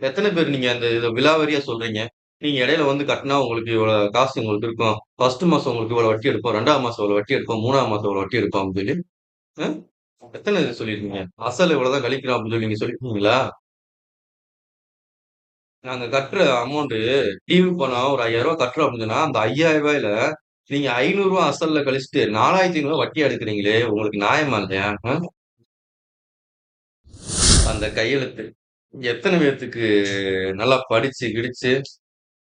எத்தனை பேர் நீங்க அந்த இத விலாவாரியா சொல்றீங்க? நீங்க இடையில வந்து கட்டுனா உங்களுக்கு இவ்வளோ காசு உங்களுக்கு இருக்கும். 1 மாசம் உங்களுக்கு இவ்வளோ வட்டி எடுப்போம். 2ஆம் மாசம் இவ்வளோ வட்டி எடுப்போம். 3ஆம் மாசம் இவ்வளோ வட்டி எடுப்போம் அப்படின்னு சொல்லி. அ எத்தன இது சொல்லியிருக்கீங்க? அசல் இவ்வளோதான் கழிக்கிறோம் அப்படின்னு சொல்லி நீங்க சொல்லியிருக்கீங்களா? நாங்க கட்டுற அமௌண்ட் டிவி பணம் ஒரு ரூ. 5000 கட்டுறோம் அப்படின்னு சொன்னா, அந்த ரூ. 5000ல நீங்க ரூ. 500 அசல்ல கழிச்சுட்டு ரூ. 4500 வட்டியா எடுக்குறீங்களே! உங்களுக்கு நியாயமா இல்லையா? அ? அந்த கையெழுத்து. எத்தனை பேர்த்துக்கு நல்லா படிச்சு, கிடிச்சு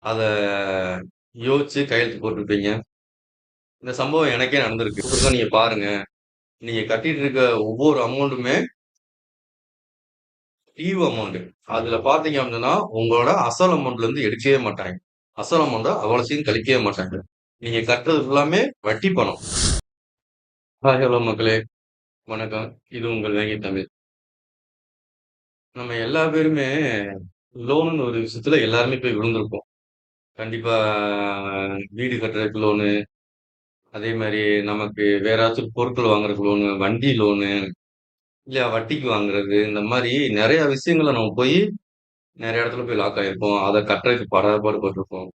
அத யோசிச்சு கையெழுத்து போட்டிருப்பீங்க? இந்த சம்பவம் எனக்கே நடந்திருக்கு. இப்படிதான் நீங்க பாருங்க. நீங்க கட்டிட்டு இருக்க ஒவ்வொரு அமௌண்ட்டுமே டியூ அமௌண்ட். அதுல பார்த்தீங்க அப்படின்னா, உங்களோட அசல் அமௌண்ட்லருந்து எடுக்கவே மாட்டாங்க. அசல் அமௌண்ட்டை அவ்வளோ சீக்கிரம் கழிக்கவே மாட்டாங்க. நீங்க கட்டுறது ஃபுல்லாமே வட்டி பணம். ஹலோ மக்களே! வணக்கம். இது உங்கள் வேங்கை தமிழ். நம்ம எல்லா பேருமே லோனுன்னு ஒரு விஷயத்துல எல்லாருமே போய் விழுந்திருப்போம். கண்டிப்பா வீடு கட்டுறதுக்கு லோனு, அதே மாதிரி நமக்கு வேற ஏதாச்சும் பொருட்கள் வாங்குறதுக்கு லோனு, வண்டி லோனு, இல்லையா வட்டிக்கு வாங்குறது, இந்த மாதிரி நிறைய விஷயங்களை நம்ம போய் நிறைய இடத்துல போய் லாக் ஆயிருப்போம். அதை கட்டுறதுக்கு படாதபாடு போட்டிருப்போம்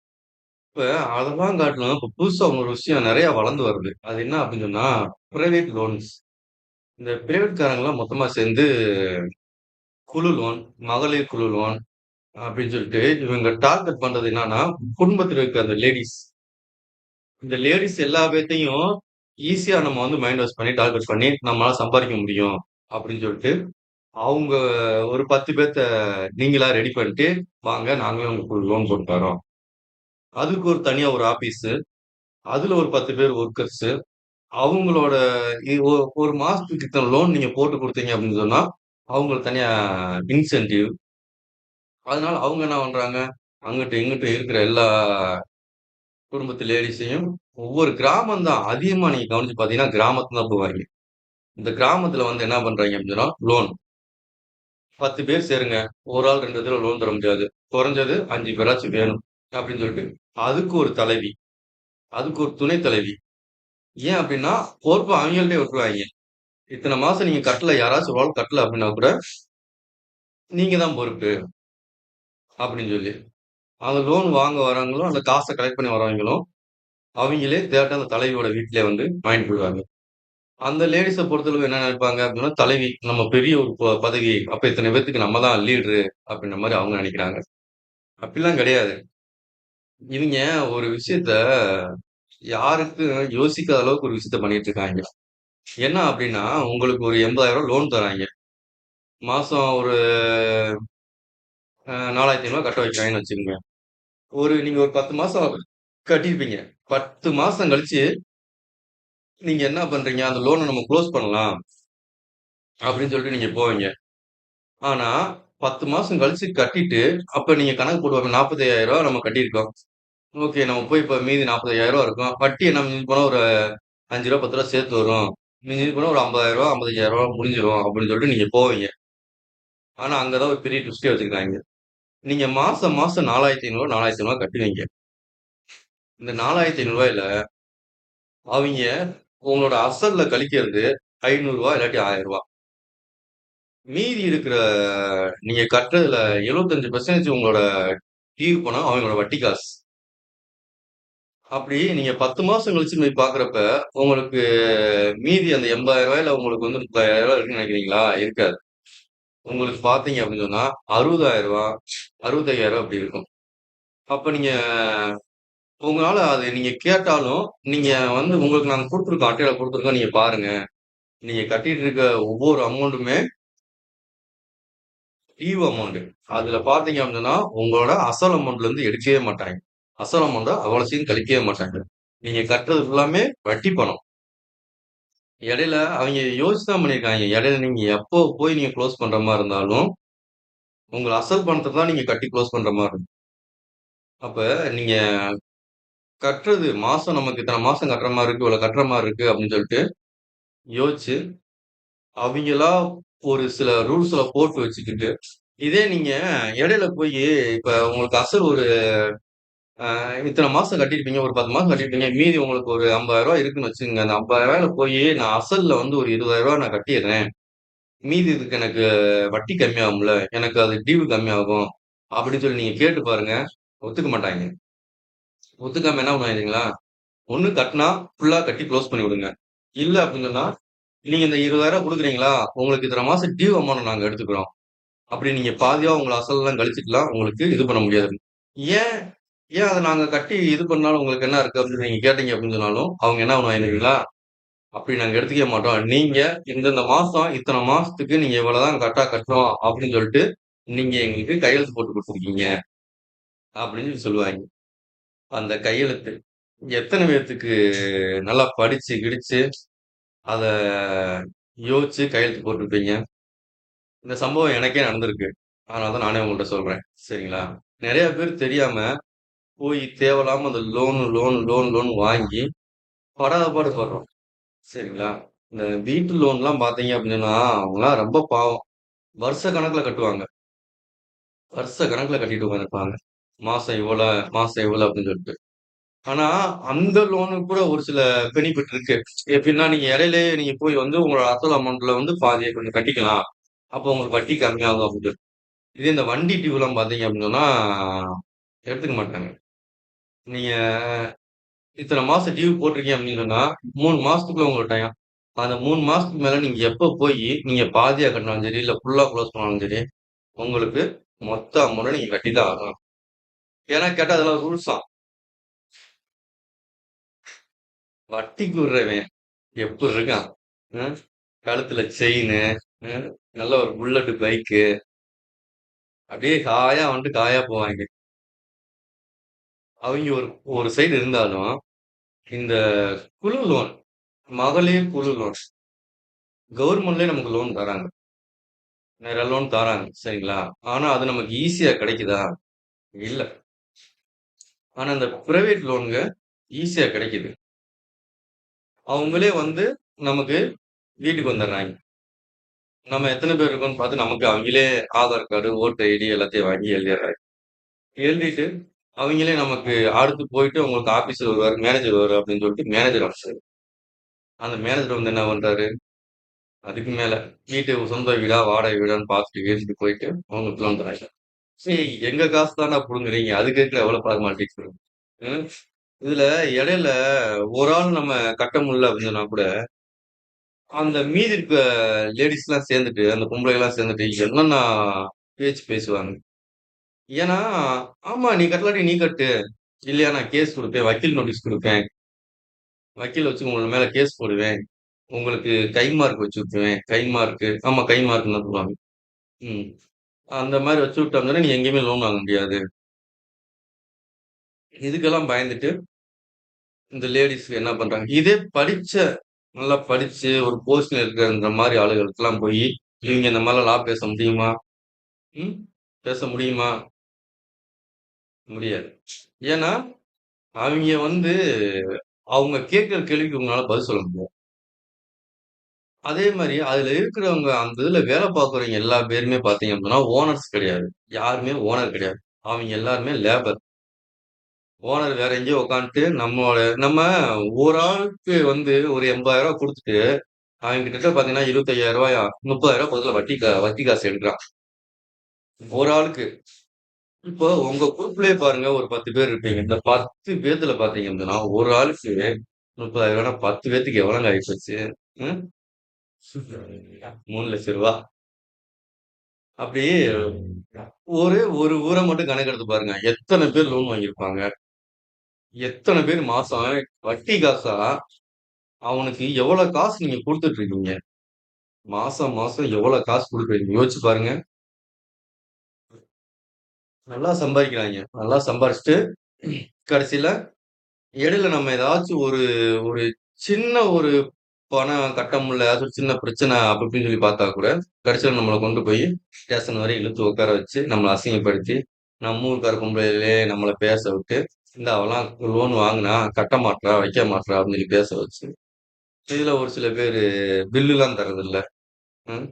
இப்ப அதெல்லாம் காட்டிலும் இப்ப புதுசா ஒரு விஷயம் நிறைய வளர்ந்து வருது. அது என்ன அப்படின்னு சொன்னா, பிரைவேட் லோன்ஸ். இந்த பிரைவேட் மொத்தமாக மொத்தமா சேர்ந்து குழு லோன், மகளிர் குழு லோன் அப்படின்னு சொல்லிட்டு இவங்க டார்கெட் பண்றது என்னன்னா, குடும்பத்தில் இருக்க அந்த லேடிஸ் இந்த லேடிஸ் எல்லா பேர்த்தையும் ஈஸியா நம்ம வந்து மைண்ட் வாஷ் பண்ணி, டார்கெட் பண்ணி நம்மளால சம்பாதிக்க முடியும் அப்படின்னு சொல்லிட்டு, அவங்க ஒரு பத்து பேர்த்த நீங்களா ரெடி பண்ணிட்டு, வாங்க நாங்களே உங்களுக்கு லோன் போட்டு தர்றோம். அதுக்கு ஒரு தனியா ஒரு ஆபீஸு. அதுல ஒரு 10 பேர் ஒர்க்கர்ஸு. அவங்களோட ஒரு மாசத்துக்கு இத்தனை லோன் நீங்க போட்டு கொடுத்தீங்க அப்படின்னு சொன்னா, அவங்களுக்கு தனியா இன்சென்டிவ். அதனால அவங்க என்ன பண்றாங்க, அங்கிட்டும் இங்கிட்டும் இருக்கிற எல்லா குடும்பத்து லேடீஸையும் ஒவ்வொரு கிராமம் தான். அதிகமா நீங்க கவனிச்சு பார்த்தீங்கன்னா, கிராமத்துல தான் போவாய்ங்க. இந்த கிராமத்துல வந்து என்ன பண்றாய்ங்க அப்படின்னா சொன்னா, லோன். 10 பேர் சேருங்க. ஒரு ஆள் 2 தடவ லோன் தர முடியாது. குறைஞ்சது 5 பேராச்சும் வேணும். அப்படின்னு சொல்லிட்டு, அதுக்கு ஒரு தலைவி. அதுக்கு ஒரு துணை தலைவி. ஏன் அப்படின்னா, பொறுப்ப அவிங்கள்ட்டயே விட்டுருவாய்ங்க. இத்தனை மாசம் நீங்க கட்டல, யாராச்சும் ஒரு ஆள் கட்டல அப்படின்னா கூட, நீங்க தான் பொறுப்பு. அப்படின்னு சொல்லி. அந்த லோன் வாங்க வரவங்களும், அந்த காசை கலெக்ட் பண்ணி வரவங்களும், அவங்களே டைரக்ட்டா அந்த தலைவியோட வீட்லயே வந்து வாங்கிட்டு போயிடுவாங்க. அந்த லேடிஸை பொறுத்தளவு என்ன நினைப்பாங்க அப்படின்னா, தலைவி நம்ம பெரிய ஒரு ப பதவி. அப்ப இத்தனை பேர்த்துக்கு நம்ம தான் லீடரு அப்படின்ற மாதிரி அவங்க நினைக்கிறாங்க. அப்படிலாம் கிடையாது. இவங்க ஒரு விஷயத்த யாருக்கு யோசிக்காத அளவுக்கு ஒரு விஷயத்த பண்ணிட்டு இருக்காங்க என்ன அப்படின்னா, உங்களுக்கு ஒரு ரூ. 80,000 லோன் தராய்ங்க. மாசம் ஒரு அ ரூ. 4,500 கட்ட வைக்கிறாங்கன்னு வச்சுக்கங்க. ஒரு நீங்க ஒரு 10 மாசம் கட்டியிருப்பீங்க. 10 மாசம் கழிச்சு நீங்க என்ன பண்றீங்க, அந்த லோன நம்ம குளோஸ் பண்ணலாம். அப்படின்னு சொல்லிட்டு நீங்க போவீங்க. ஆனா, 10 மாசம் கழிச்சு கட்டிட்டு, அப்ப நீங்க கணக்கு போடுவாங்க. ரூ. 45,000 நம்ம கட்டியிருக்கோம். ஓகே. நம்ம போய் இப்ப மீதி ரூ. 40,000 இருக்கும். வட்டி என்ன போனால் ஒரு ரூ. 5 ரூ. 10 சேர்த்து வரும். மிஞ்சி போனால் ஒரு ஐம்பதாயிரம் ரூபா ஐம்பத்தஞ்சாயிரம் ரூபா முடிஞ்சிடும் அப்படின்னு சொல்லிட்டு நீங்கள் போவீங்க. ஆனால் அங்கே தான் ஒரு பெரிய ட்விஸ்டே வச்சுருக்காங்க. நீங்கள் மாதம் மாதம் நாலாயிரத்தி ஐநூறுரூவா நாலாயிரத்தி ஐநூறுவா கட்டுவீங்க. இந்த நாலாயிரத்தி ஐநூறுரூவாயில் அவங்க உங்களோட அசலில் கழிக்கிறது ஐநூறுரூவா இல்லாட்டி ஆயிரரூவா மீதி இருக்கிற நீங்கள் கட்டுறதுல எழுபத்தஞ்சு பர்சன்டேஜ் உங்களோட டியூ போனால் அவங்களோட வட்டி காசு. அப்படி நீங்க 10 மாசம் கழிச்சு போய் பாக்குறப்ப உங்களுக்கு மீதி அந்த எண்பதாயிரம் 80,000ல உங்களுக்கு வந்து முப்பதாயிரம் ரூபாய் இருக்குன்னு நினைக்கிறீங்களா? இருக்காது. உங்களுக்கு பார்த்தீங்க அப்படின்னு சொன்னா, ரூ. 60,000 65,000 அப்படி இருக்கும். அப்ப நீங்க உங்களால அது நீங்க கேட்டாலும், நீங்க வந்து உங்களுக்கு நாங்க கொடுத்துருக்கோம் அட்டையில கொடுத்துருக்கோம் நீங்க பாருங்க. நீங்க கட்டிட்டு இருக்க ஒவ்வொரு அமௌண்ட்டுமே டியூ அமௌண்ட். அதுல பார்த்தீங்க அப்படின்னா, உங்களோட அசல் அமௌண்ட்லருந்து எடுக்கவே மாட்டாங்க. அசலம் வந்தா அவ்வளோ சீக்கிரம் கழிக்கவே மாட்டாங்க. நீங்க கட்டுறது ஃபுல்லாமே வட்டி பணம். இடையில அவங்க யோசிச்சு தான் பண்ணியிருக்காங்க இடையில நீங்க எப்போ போய் நீங்க க்ளோஸ் பண்ற மாதிரி இருந்தாலும், உங்க அசல் பணத்தை தான் நீங்க கட்டி க்ளோஸ் பண்ற மாதிரி இருக்கும். அப்ப நீங்க கட்டுறது மாசம் நமக்கு இத்தனை மாசம் கட்டுற மாதிரி இருக்கு, இவ்வளோ கட்டுற மாதிரி இருக்கு அப்படின்னு சொல்லிட்டு யோசிச்சு, அவங்களா ஒரு சில ரூல்ஸ்ல போட்டு வச்சுக்கிட்டு, இதே நீங்க இடையில போய் இப்ப உங்களுக்கு அசல் ஒரு இத்தனை மாசம் கட்டியிருப்பீங்க. ஒரு 10 மாசம் கட்டியிருப்பீங்க. மீதி உங்களுக்கு ஒரு ஐம்பதாயிரம் 50,000 இருக்குன்னு வச்சுக்கங்க. அந்த ஐம்பதாயிரம் 50,000ல போய் நான் அசல்ல வந்து ஒரு இருபதாயிரம் ரூபாய் நான் கட்டிடுறேன் மீதி இதுக்கு எனக்கு வட்டி கம்மியாகும்ல. எனக்கு அது டியூ கம்மியாகும். அப்படின்னு சொல்லி நீங்க கேட்டு பாருங்க. ஒத்துக்க மாட்டாங்க ஒத்துக்காம என்ன பண்ணுவீங்களா ஒண்ணு கட்டினா ஃபுல்லா கட்டி க்ளோஸ் பண்ணி விடுங்க. இல்ல அப்படின்னு சொன்னா, நீங்க இந்த இருபதாயிரம் கொடுக்குறீங்களா உங்களுக்கு இத்தனை மாசம் டியூ அமௌண்ட் நாங்க எடுத்துக்கிறோம். அப்படி நீங்க பாதியா உங்களை அசல்லாம் கழிச்சுக்கலாம் உங்களுக்கு இது பண்ண முடியாது. ஏன் ஏன் அத நாங்க கட்டி இது பண்ணாலும் உங்களுக்கு என்ன இருக்கு அப்படின்னு நீங்க கேட்டீங்க அப்படின்னு சொன்னாலும், அவங்க என்ன பண்ணுவாங்க தெரியுங்களா? அப்படி நாங்க எடுத்துக்கவே மாட்டோம். நீங்க இந்தந்த மாசம், இத்தன மாசத்துக்கு நீங்க இவ்வளவுதான் கரெக்ட்டா கட்டணும் அப்படின்னு சொல்லிட்டு, நீங்க எங்களுக்கு கையெழுத்து போட்டு குடுத்துருக்கீங்க. அப்படின்னு சொல்லி சொல்லுவாய்ங்க. அந்த கையெழுத்து எத்தன பேத்துக்கு நல்லா படிச்சு, கிடிச்சு அத யோசிச்சு கையெழுத்து போட்டிருப்பீங்க? இந்த சம்பவம் எனக்கே நடந்திருக்கு. அதனால தான் நானே உங்கள்ட்ட சொல்றேன். சரிங்களா? நெறைய பேர் தெரியாம போய் தேவையில்லாம அந்த லோனு, லோன், லோன், லோன் வாங்கி படாதபாடு படுறோம். சரிங்களா? இந்த வீட்டு லோன்லாம் பார்த்தீங்க அப்படின்னா, அவங்களாம் ரொம்ப பாவம். வருஷ கணக்கில் கட்டுவாங்க. வருஷ கணக்கில் கட்டிட்டு உட்காந்துருப்பாங்க. மாசம் இவ்வளோ, மாசம் இவ்வளோ அப்படின்னு சொல்லிட்டு. ஆனா, அந்த லோனு கூட ஒரு சில பெனிஃபிட் இருக்கு. எப்படின்னா, நீங்க இடையிலேயே நீங்க போய் வந்து உங்களோட அசல் அமௌண்ட்ல வந்து பாதியை கொஞ்சம் கட்டிக்கலாம். அப்போ உங்களுக்கு வட்டி கம்மியாகும் அப்படின்னு இதே இந்த வண்டி டியூலாம் பார்த்தீங்க அப்படின்னு எடுத்துக்க மாட்டாங்க. நீங்க இத்தனை மாசம் டியூ போட்டிருக்கீங்க அப்படின்னு சொன்னா, மூணு மாசத்துக்குள்ள உங்களுக்கு டைம். அந்த மூணு மாசத்துக்கு மேல நீங்க எப்ப போய் நீங்க பாதியா கட்டினாலும் சரி, இல்ல ஃபுல்லா குளோஸ் பண்ணாலும் சரி, உங்களுக்கு மொத்த அமௌண்ட் நீங்க கட்டி தான் ஆகணும். ஏன்னா கேட்டா அதெல்லாம் ரூல்ஸாம். வட்டிக்கு விடுறவன் எப்படி இருக்கான்? கழுத்துல செயின் நல்ல ஒரு புல்லட் பைக்கு. அப்படியே காயா வந்துட்டு காயா போவாங்க அவங்க ஒரு ஒரு சைடு இருந்தாலும், இந்த குழு லோன், மகளிர் குழு லோன். கவர்மெண்ட்லயே நமக்கு லோன் தராங்க. நெறைய லோன் தராங்க. சரிங்களா? ஆனா அது நமக்கு ஈஸியா கிடைக்குதா? இல்ல. ஆனா இந்த பிரைவேட் லோன்ங்க ஈஸியா கிடைக்குது. அவங்களே வந்து நமக்கு வீட்டுக்கு வந்துடுறாங்க நம்ம எத்தன பேர் இருக்கோம்ன்னு பார்த்து நமக்கு அவங்களே ஆதார் கார்டு, ஓட்டர் ஐடி எல்லாத்தையும் வாங்கி எழுதிடுறாய்ங்க. எழுதிட்டு அவங்களே நமக்கு அடுத்து போயிட்டு உங்களுக்கு ஆபீசர் வருவார் மேனேஜர் வருவார் அப்படின்னு சொல்லிட்டு மேனேஜர் ஆஃபீஸர் அந்த மேனேஜர் வந்து என்ன பண்றாரு? அதுக்கு மேல வீட்டு சொந்த வீடா, வாடகை வீடான்னு பார்த்துட்டு வீட்டுக்கு போயிட்டு அவங்களுக்குலாம் வந்துடுறாங்க சரி எங்க காசு தான்டா புடுங்குறீங்க. அதுக்கு இருக்கிற எவ்வளோ ஃபார்மாலிட்டீஸ் ம். இதுல இடையில ஒரு ஆள் நம்ம கட்ட முடியல அப்படின்னு கூட, அந்த மீதி இருக்க லேடிஸ்லாம் சேர்ந்துட்டு, அந்த பொம்பளைகள்லாம் சேர்ந்துட்டு என்னென்ன பேச்சு பேசுவாங்க. ஏன்னா, ஆமா நீ கட்டலாட்டி நீ கட்டு. இல்லையா நான் கேஸ் குடுப்பேன். வக்கீல் நோட்டீஸ் குடுப்பேன். வக்கீல வச்சு உங்க மேல கேஸ் போடுவேன். உங்களுக்கு கை மார்க் வச்சு விட்டுருவேன். கை மார்க்கு ஆமா கை மார்க்குன்னு தான் சொல்லுவாங்க. ம். அந்த மாரி வச்சு விட்டோம்னா நீ எங்கேயுமே லோன் வாங்க முடியாது. இதுக்கெல்லாம் பயந்துட்டு இந்த லேடீஸ் என்ன பண்றாங்க, இதே படிச்ச நல்லா படிச்சு ஒரு போஸ்ட்ல இருக்கிறன்ற மாரி ஆளுகளுக்கெல்லாம் போயி, இவங்க இந்த மாரிலாம் லா பேச முடியுமா? ம். பேச முடியுமா? முடியாது. ஏன்னா, அவிங்க வந்து அவங்க கேட்கிற கேள்விக்கு உங்களால பதில் சொல்ல முடியாது. அதே மாரி அதுல இருக்கிறவங்க அந்த இதுல வேலை பார்க்குறவங்க எல்லா பேருமே பார்த்தீங்க அப்படின்னா, ஓனர்ஸ் கிடையாது. யாருமே ஓனர் கிடையாது. அவங்க எல்லாருமே லேபர். ஓனர் வேற எங்கேயோ உட்காந்துட்டு நம்மளோட நம்ம ஒரு ஆளுக்கு வந்து ஒரு ரூ. 80,000 குடுத்துட்டு, அவன் கிட்டத்தட்ட பார்த்தீங்கன்னா ரூ. 25,000 ரூ. 30,000 பக்கத்துல வட்டி கா வட்டி காசு எடுக்கிறான். ஒரு ஆளுக்கு. இப்போ உங்க குரூப்லயே பாருங்க ஒரு 10 பேர் இருப்பீங்க. இந்த 10 பேத்துல பாத்தீங்க அப்படின்னா, ஒரு ஆளுக்கு ரூ. 30,000னா 10 பேத்துக்கு எவ்வளோங்க ஆயிப்போச்சு? ம். ரூ. 3,00,000 அப்படி ஒரே ஒரு ஊர மட்டும் கணக்கெடுத்து பாருங்க. எத்தன பேர் லோன் வாங்கியிருப்பாங்க? எத்தன பேர் மாசம் வட்டி காசா அவனுக்கு எவ்வளோ காசு நீங்க குடுத்துட்டு இருக்கீங்க? மாசம், மாசம் எவ்வளோ காசு குடுக்குறீங்க? யோசிச்சு பாருங்க. நல்லா சம்பாதிக்கிறாங்க நல்லா சம்பாரிச்சுட்டு கடைசியில் இடையில நம்ம ஏதாச்சும் ஒரு ஒரு சின்ன ஒரு பணம் கட்ட முடியல, ஏதாச்சும் ஒரு சின்ன பிரச்சனை அப்படி இப்படின்னு சொல்லி பார்த்தா கூட, கடைசியில் நம்மளை கொண்டு போய் ஸ்டேஷன் வரை இழுத்து உட்கார வச்சு, நம்மளை அசிங்கப்படுத்தி, நம்ம ஊருக்கார பொம்பளையிலே நம்மளை பேச விட்டு, இந்த அவெல்லாம் லோன் வாங்கினா கட்ட மாட்டா வைக்க மாட்றா" அப்படின்னு சொல்லி பேச வச்சு, இதில் ஒரு சில பேர் பில்லுலாம் தரதில்லை ம்.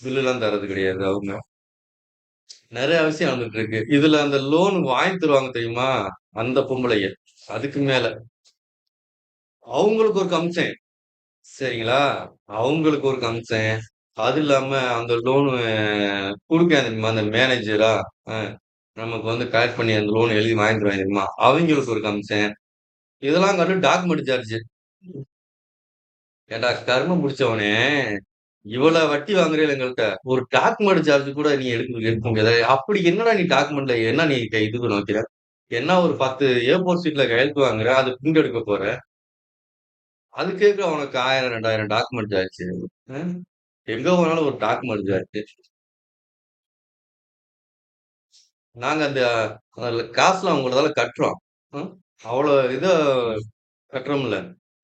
பில்லுலாம் தர்றது கிடையாது அவங்க. நிறைய விஷயம் நடந்துட்டு இருக்கு. இதுல அந்த லோன் வாங்கி தருவாங்க தெரியுமா? அந்த பொம்பளைய அதுக்கு மேல. அவங்களுக்கு ஒரு கமிஷன். சரிங்களா? அவங்களுக்கு ஒரு கமிஷன். அது இல்லாம அந்த லோனு குடுக்கான் தெரியுமா? அந்த மேனேஜரா? நமக்கு வந்து கலெக்ட் பண்ணி அந்த லோன் எழுதி வாங்கிடுவாங்க தெரியுமா? அவங்களுக்கு ஒரு கமிஷன். இதெல்லாம் கண்டு டாக்குமெண்ட் சார்ஜ். ஏடா கருமம் புடிச்சவனே! இவ்வளவு வட்டி வாங்குறீங்க எங்கள்கிட்ட ஒரு டாக்குமெண்ட் சார்ஜ் கூட நீ எடுக்க எடுக்க முடியாது அப்படி என்னடா நீ டாக்குமெண்ட்ல என்ன நீ க இது வைக்கிற? என்ன ஒரு 10 ஏ ஃபோர் சீட்ல கையெழுத்து வாங்குற, அது பிரிண்ட் எடுக்க போற. அதுக்கு கேட்க உனக்கு 1000, 2000 டாக்குமெண்ட் சார்ஜ்? எங்க போனாலும் ஒரு டாக்குமெண்ட் சார்ஜ். நாங்க அந்த காசுல காசுலாம் கட்டுறோம். அவ்வளவு அவ்வளோ கட்டுறோம்ல.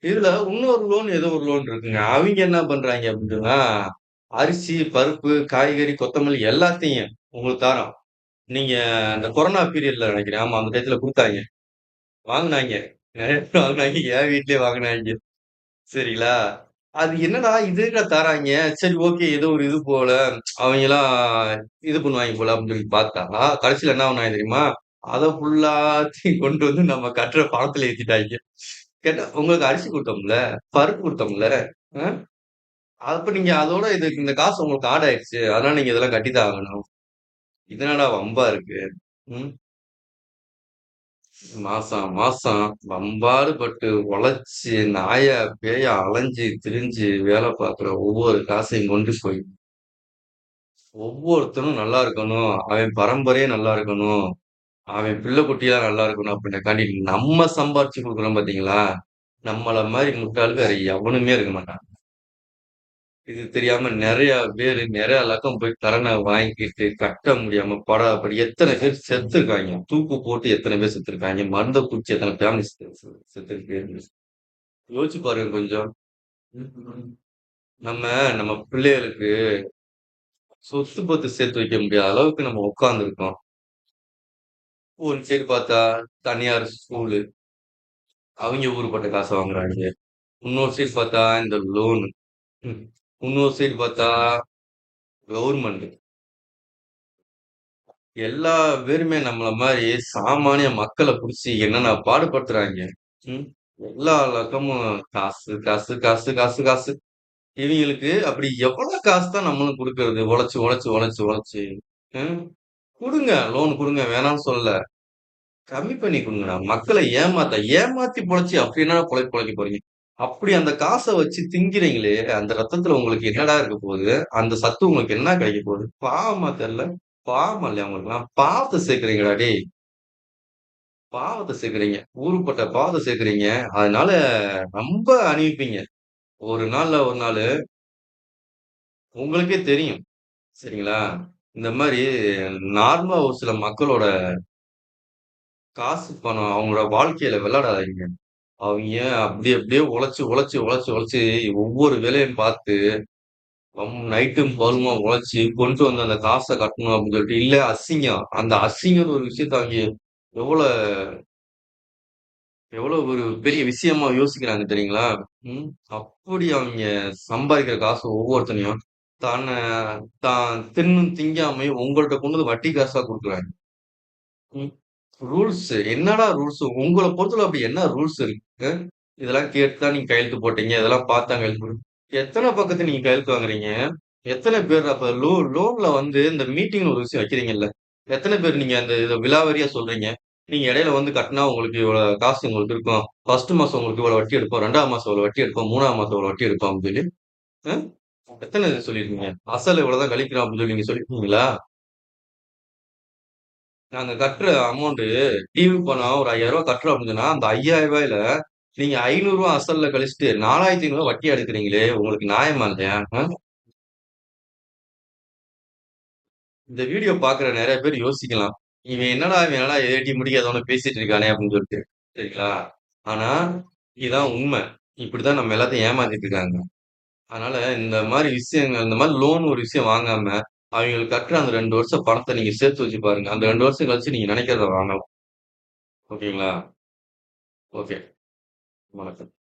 இதுல இன்னொரு லோன் ஏதோ ஒரு லோன் இருக்குங்க. அவங்க என்ன பண்றாங்க அப்படின்னா அரிசி, பருப்பு, காய்கறி, கொத்தமல்லி எல்லாத்தையும் உங்களுக்கு தரோம். நீங்க அந்த கொரோனா பீரியட்ல நினைக்கிறேன் ஆமா அந்த டயத்துல கொடுத்தாங்க வாங்கினாங்க நிறைய பேர் வாங்கினாங்க என் வீட்லயே வாங்கினாங்க சரிங்களா? அது என்னடா இது தராங்க சரி ஓகே ஏதோ ஒரு இது போல அவங்க எல்லாம் இது பண்ணுவாங்க போல அப்படின்னு சொல்லி பார்த்தா, கடைசியில என்ன பண்ணாங்க தெரியுமா? அத ஃபுல்லாத்தையும் கொண்டு வந்து நம்ம கட்டுற பணத்துல ஏத்திட்டாங்க கேட்டா உங்களுக்கு அரிசி குடுத்தோம்ல, பருப்பு குடுத்தோம்ல. அப்ப நீங்க அதோட இது இந்த காசு உங்களுக்கு ஆட் ஆயிடுச்சு. அதனால நீங்க இதெல்லாம் கட்டி தான் ஆகணும். இதனால வம்பா இருக்கு? ம். மாசம், மாசம் வம்பாடு பட்டு உழைச்சு, நாயா, பேய அலைஞ்சு, திரிஞ்சு வேலை பார்க்குற ஒவ்வொரு காசையும் கொண்டு போய் ஒவ்வொருத்தனும் நல்லா இருக்கணும். அவன் பரம்பரையே நல்லா இருக்கணும். அவன் பிள்ளை குட்டிலாம் நல்லா இருக்கணும் அப்டின்றக்காண்டி நம்ம சம்பாரிச்சு கொடுக்குறோம் பார்த்தீங்களா? நம்மள மாதிரி முட்டாள் வேற எவனுமே இருக்க மாட்டான். இது தெரியாம நிறைய பேர் நிறைய லக்கம் போய் கடனை வாங்கிட்டு கட்ட முடியாம படா படி எத்தனை பேர் செத்துருக்காங்க தூக்கு போட்டு எத்தனை பேர் செத்துருக்காங்க மருந்த குச்சி எத்தனை ஃபேமிலி செத்துருக்கு. யோசிச்சு பாருங்க கொஞ்சம். நம்ம நம்ம பிள்ளைகளுக்கு சொத்து பத்து சேர்த்து வைக்க முடியாத அளவுக்கு நம்ம உட்காந்துருக்கோம் ஒரு சைடு பார்த்தா தனியார் ஸ்கூலு. அவங்க ஊருப்பட்ட காசை வாங்குறாங்க இன்னொரு சைடு பார்த்தா இந்த லோனு. இன்னொரு சைடு பார்த்தா கவர்மெண்ட். எல்லா பேருமே நம்மள மாதிரி சாமானிய மக்கள புடிச்சு என்னென்ன பாடுபடுத்துறாங்க எல்லா லக்கமும் காசு, காசு, காசு, காசு, காசு. இவங்களுக்கு அப்படி எவ்வளவு காசு தான் நம்மளும் கொடுக்கறது உழைச்சு, உழைச்சு, உழைச்சு, உழைச்சு. குடுங்க. லோன் குடுங்க. வேணான்னு சொல்லல. கம்மி பண்ணி குடுங்கடா. மக்கள ஏமாத்த ஏமாத்தி பொழச்சு அப்படி என்னடா பொழைப்பு பொழைக்க போறீங்க? அப்படி அந்த காச வச்சு திங்கிறீங்களே, அந்த ரத்தத்துல உங்களுக்கு என்னடா இருக்க போகுது? அந்த சத்து உங்களுக்கு என்ன கிடைக்க போகுது? பாவமா தெர்ல? பாவமா இல்லையா உங்களுக்கெல்லாம்? பாவத்த சேர்க்கிறீங்கடா டேய்! பாவத்த சேர்க்கிறீங்க. ஊருப்பட்ட பாவத்த சேர்க்கிறீங்க. அதனால ரொம்ப அனுபவிப்பீங்க. ஒரு நாள்ல ஒரு நாளு உங்களுக்கே தெரியும். சரிங்களா? இந்த மாரி நார்மலா ஒரு சில மக்களோட காசு, பணம் அவங்களோட வாழ்க்கையில விளையாடாதீங்க. அவங்க அப்படி அப்படியே உழைச்சு, உழைச்சு, உழைச்சு, உழைச்சு ஒவ்வொரு வேலையும் பார்த்து வம் நைட்டும் பகலுமா உழைச்சு கொண்டு வந்து அந்த காச கட்டணும் அப்படின்னு சொல்லிட்டு இல்ல அசிங்கம். அந்த அசிங்கம்ன்னு ஒரு விஷயத்த அவங்க எவ்வளோ எவ்வளோ ஒரு பெரிய விஷயமா யோசிக்கிறாங்க தெரியுங்களா? ம். அப்படி அவங்க சம்பாதிக்கிற காசு ஒவ்வொருத்தனையும் தன்னை தான் தின்னும் திங்காமையும் உங்கள்கிட்ட கொண்டு வந்து வட்டி காசா கொடுக்குறாங்க ம். ரூல்ஸ் என்னடா ரூல்ஸ்? உங்களை பொறுத்தவரை அப்படி என்ன ரூல்ஸ் இருக்கு? இதெல்லாம் கேட்டு தான் நீங்க கையெழுத்து போட்டீங்க. இதெல்லாம் பார்த்தா கையெழுத்து எத்தனை பக்கத்து நீங்க கையெழுத்து வாங்குறீங்க? எத்தனை பேர் அப்ப லோ லோன்ல வந்து இந்த மீட்டிங்ன்னு ஒரு விஷயம் வைக்கிறீங்கல்ல. எத்தனை பேர் நீங்க அந்த இதை விலாவாரியா சொல்றீங்க? நீங்க இடையில வந்து கட்டினா உங்களுக்கு இவ்வளோ காசு உங்களுக்கு இருக்கும். ஃபர்ஸ்ட் மாசம் உங்களுக்கு இவ்வளோ வட்டி எடுப்போம். ரெண்டாம் மாசம் இவ்வளோ வட்டி எடுப்போம். மூணாம் மாசம் இவ்வளோ வட்டி எடுப்போம் அப்படின்னு சொல்லி. எத்தனை எத்தன இது சொல்லியிருக்கீங்க? அசல் இவ்வளவுதான் கழிக்கிறோம் அப்படின்னு சொல்லி நீங்க சொல்லிருக்கீங்களா நாங்க கட்டுற அமௌண்ட் டிவி பணம் ஒரு ஐயாயிரம் ரூபாய் கட்டுறோம் அப்படின்னு சொன்னா, அந்த ஐயாயிரம் ரூபாயில நீங்க ஐநூறு ரூபாய் அசல்ல கழிச்சுட்டு நாலாயிரத்தி ஐநூறு வட்டி எடுக்கிறீங்களே உங்களுக்கு நியாயமா இல்லையா? இந்த வீடியோ பாக்குற நிறைய பேர் யோசிக்கலாம். இவன் என்னடா இவன் என்னடா ஏடி முடிக்காதவன பேசிட்டு இருக்கானே அப்படின்னு சொல்லிட்டு. சரிங்களா? ஆனா, இதுதான் உண்மை இப்படிதான் நம்ம எல்லாத்தையும் ஏமாத்திட்டு இருக்காங்க. அதனால இந்த மாரி விஷயங்கள் இந்த மாரி லோன் ஒரு விஷயம் வாங்காம, அவங்களுக்கு கட்டுற அந்த 2 வருஷம் பணத்த நீங்க சேர்த்து வச்சு பாருங்க. அந்த 2 வருஷம் கழிச்சு நீங்க நெனைக்கிறத வாங்கலாம். ஓகேங்களா? ஓகே. வணக்கம்.